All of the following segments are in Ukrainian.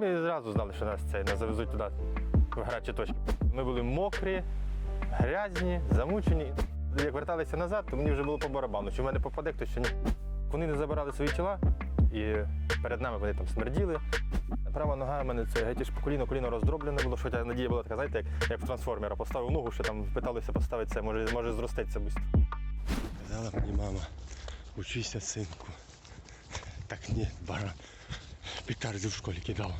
Ми зразу знали, що нас це нас завезуть туди, в гарячі точки. Ми були мокрі, грязні, замучені. Як верталися назад, то мені вже було по барабану, чи в мене попаде хтось, чи ні. Вони не забирали свої тіла, і перед нами вони там смерділи. Права нога в мене це геть по коліно, коліно роздроблене було, що надія була така, знаєте, як, як в трансформера. Поставив ногу, що там питалися поставити це, може, може зростеться швидко. Казала мені мама, учися, синку. Так ні, баран. Петарди в школі кидав.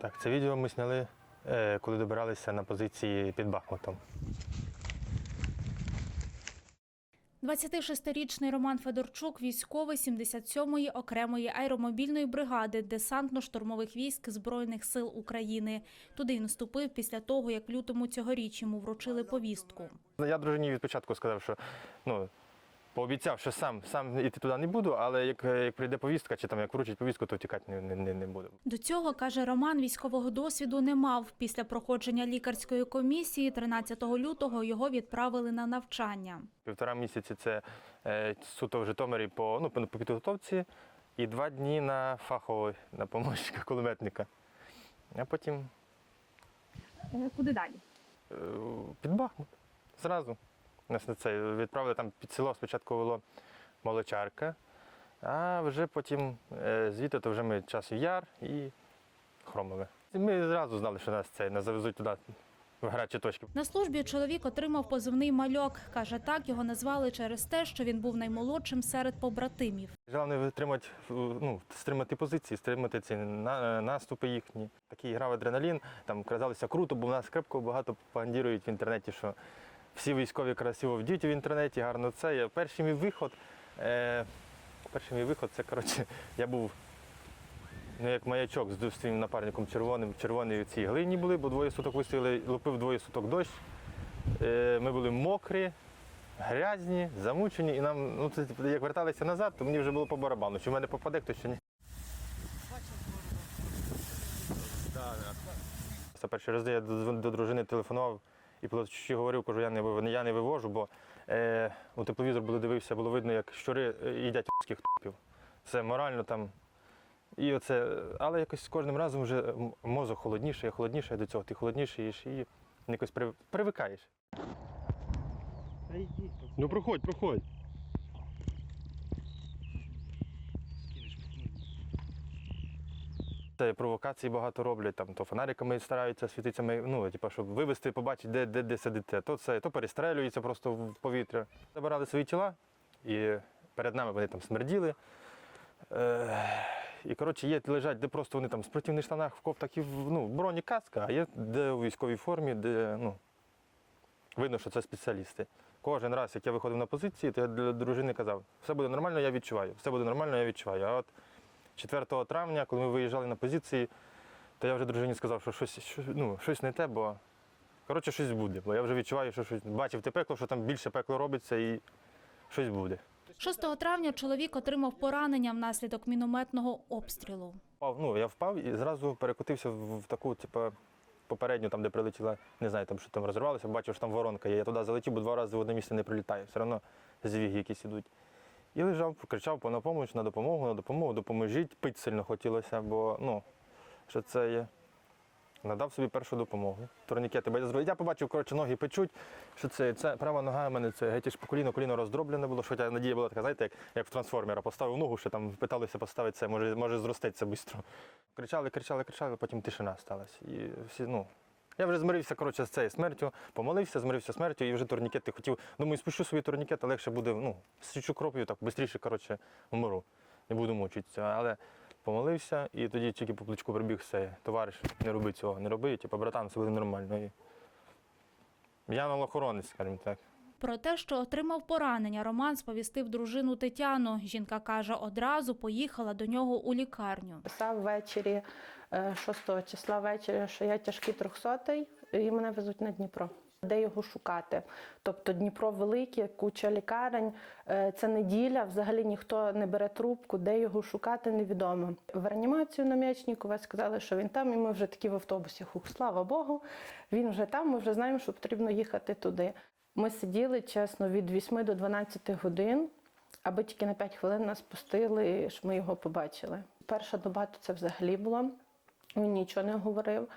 Так, це відео ми зняли, е, коли добиралися на позиції під Бахмутом. 26-річний Роман Федорчук, військовий 77-ї окремої аеромобільної бригади десантно-штурмових військ Збройних сил України. Туди він вступив після того, як лютому цьогоріч йому вручили повістку. Я дружині від початку сказав, що ну, пообіцяв, що сам сам іти туди не буду, але як, як прийде повістка, чи там як вручить повістку, то втікати не, не, не, не буду. До цього, каже Роман, військового досвіду не мав. Після проходження лікарської комісії 13 лютого його відправили на навчання. Півтора місяці це е, суто в Житомирі по, ну, по підготовці і два дні на фаховий, на помощника кулеметника. А потім Куди далі? е, під Бахмут. Зразу. Нас на це відправили там під село, спочатку було Молочарка, а вже потім е, звідти то вже ми часу яр і хромове. Ми зразу знали, що нас це нас завезуть туди, в гарячі точки. На службі чоловік отримав позивний мальок. Каже, так його назвали через те, що він був наймолодшим серед побратимів. Головне витримати, ну, стримати позиції, стримати ці наступи їхні. Такий грав адреналін, там казалося круто, бо в нас крепко багато пандірують в інтернеті, що всі військові красиво вдіють в інтернеті, гарно це. Я- Перший мій виход, е, перший мій виход, це коротше, я був ну, як маячок з своїм напарником червоним. Червоні в цій глині були, бо двоє суток вистояли, лупив двоє суток дощ. Е, ми були мокрі, грязні, замучені, і нам, ну, це, типу, як верталися назад, то мені вже було по барабану, чи в мене попаде хтось, чи ні. Це перший раз, я до, до дружини телефонував і плачучи говорив, кажу, я не, я не вивожу, бо е, у тепловізор було дивився, було видно, як щури е, їдять ***ских тупів. Це морально там. І оце, але якось з кожним разом вже мозок холодніше, холодніше до цього, ти холоднішаєш і якось при- привикаєш. Ну проходь, проходь. Це провокації багато роблять, там то фонариками стараються світитися, ну, типу, щоб вивести, побачити, де, де, де сидите. То це то перестрелюється просто в повітря. Забирали свої тіла, і перед нами вони там смерділи. Е, і коротше, є лежать, де просто вони там в спортивних штанах, в кофтах і в ну, броні каска, а є де у військовій формі, де ну, видно, що це спеціалісти. Кожен раз, як я виходив на позиції, то я для дружини казав, все буде нормально, я відчуваю, все буде нормально, я відчуваю. А от 4 травня, коли ми виїжджали на позиції, то я вже дружині сказав, що щось, що, ну, щось не те, бо коротше, щось буде. Бо я вже відчуваю, що щось бачив те пекло, що там більше пекло робиться і щось буде. 6 травня чоловік отримав поранення внаслідок мінометного обстрілу. Ну, я впав і зразу перекотився в, таку, типу, попередню, там, де прилетіла, не знаю, там, що там розірвалося, бачив, що там воронка є. Я туди залетів, бо два рази в одне місце не прилітає. Все одно звіги якісь ідуть. І лежав, кричав по допомогу, на допомогу, на допомогу, допоможіть. Пить сильно хотілося, бо ну, що це є. Надав собі першу допомогу. Турнікети. Бо я побачив, коротше, ноги печуть, що це, це права нога в мене це геть по коліно, коліно роздроблене було, що надія була така, знаєте, як, як в трансформера. Поставив ногу, що там питалися поставити це, може, може зростеться швидко. Кричали, кричали, кричали, потім тишина сталася. І всі, ну, я вже змирився коротше, з цією смертю, помолився, змирився смертю і вже турнікети хотів. Думаю, спущу собі турнікет, а легше буде, ну, січу кроп'ю, так швидше, коротше, вмру. Не буду мучитися. Але помолився і тоді тільки по плечку прибіг все. Товариш, не роби цього, не роби, типу, братан, все буде нормально. І... Я охоронець, скажімо так. Про те, що отримав поранення, Роман сповістив дружину Тетяну. Жінка каже, одразу поїхала до нього у лікарню. Писав ввечері е, 6 числа ввечері, що я тяжкий трьохсотий, і мене везуть на Дніпро. Де його шукати? Тобто Дніпро велике, куча лікарень. е, Це неділя, взагалі ніхто не бере трубку, де його шукати, невідомо. В реанімацію на М'ячнікова сказали, що він там, і ми вже такі в автобусі. Хух, слава Богу, він вже там, ми вже знаємо, що потрібно їхати туди. Ми сиділи, чесно, від 8 до 12 годин, аби тільки на 5 хвилин нас пустили, щоб ми його побачили. Перша доба то це взагалі була Він нічого не говорив.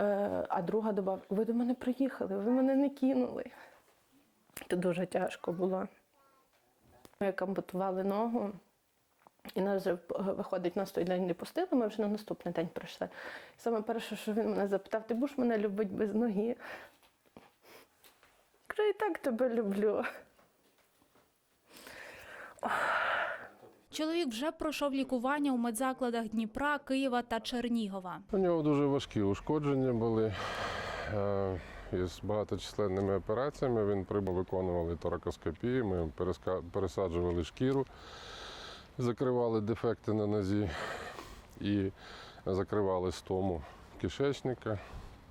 Е, А друга доба, ви до мене приїхали, ви мене не кинули. Це дуже тяжко було. Як ампутували ногу, і нас вже виходить, нас той день не пустили, ми вже на наступний день прийшли. Саме перше, що він мене запитав, ти будеш мене любити без ноги? Кажу, і так тебе люблю. Чоловік вже пройшов лікування у медзакладах Дніпра, Києва та Чернігова. У нього дуже важкі ушкодження були. е, Із багаточисленними операціями він прибув, виконували торакоскопії, ми пересаджували шкіру, закривали дефекти на нозі і закривали стому кишечника.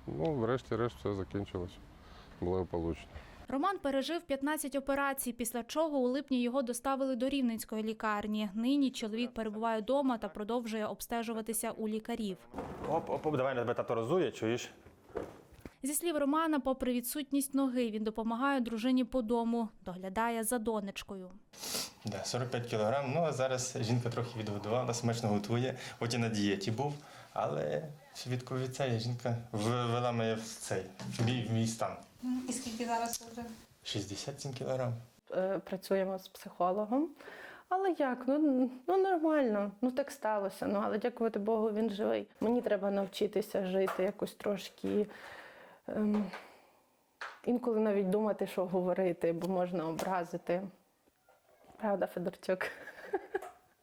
Ну, врешті-решт все закінчилось благополучно. Роман пережив 15 операцій, після чого у липні його доставили до Рівненської лікарні. Нині чоловік перебуває вдома та продовжує обстежуватися у лікарів. Оп, оп, оп, давай на тебе тато розує, чуєш? Зі слів Романа, попри відсутність ноги, він допомагає дружині по дому, доглядає за донечкою. Да, 45 кілограм. Ну а зараз жінка трохи відгодувала, смачно готує. І на дієті був, але швидко від цієї жінка ввела мене в цей в мій, в мій стан. І скільки зараз вже? 67 кілограм. Е, Працюємо з психологом. Але як? Ну, ну нормально, ну так сталося. Ну, але дякувати Богу, він живий. Мені треба навчитися жити якось трошки. Ем, інколи навіть думати, що говорити, бо можна образити. Правда, Федорчук?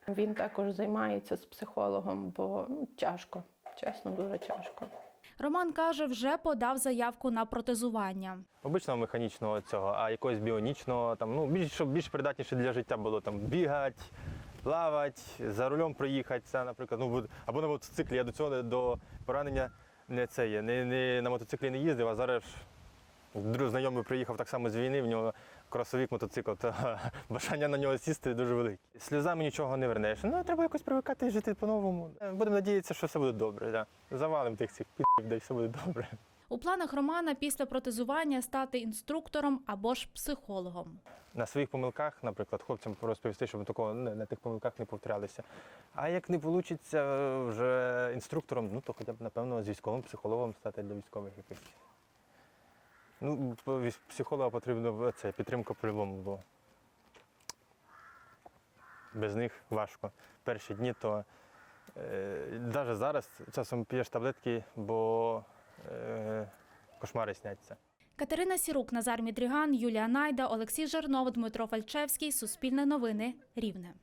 Він також займається з психологом, бо ну, тяжко, чесно, дуже тяжко. Роман каже, вже подав заявку на протезування. Обичного механічного цього, а якогось біонічного, там, ну, більш, щоб більш придатніше для життя було там бігати, плавати, за рулем проїхати. Це, наприклад, ну, буд- або на мотоциклі. Я до цього до поранення не це є. Не, не, на мотоциклі не їздив, а зараз друг знайомий приїхав так само з війни, в нього кросовік мотоцикл, то бажання на нього сісти дуже велике. Сльозами нічого не вернеш. Ну, треба якось привикати жити по-новому. Е, Будемо надіятися, що все буде добре. Да. Завалимо тих цих пі***ів, да і все буде добре. У планах Романа після протезування стати інструктором або ж психологом. на своїх помилках, наприклад, хлопцям розповісти, щоб такого не, на тих помилках не повторялися. А як не вийде вже інструктором, ну то хоча б, напевно, з військовим психологом стати для військових якихось. Ну, психолога потрібно це, підтримка по-любому, бо без них важко. Перші дні, то е, навіть зараз часом п'єш таблетки, бо е, кошмари сняться. Катерина Сірук, Назар Мідріган, Юлія Найда, Олексій Жернов, Дмитро Фальчевський. Суспільне новини. Рівне.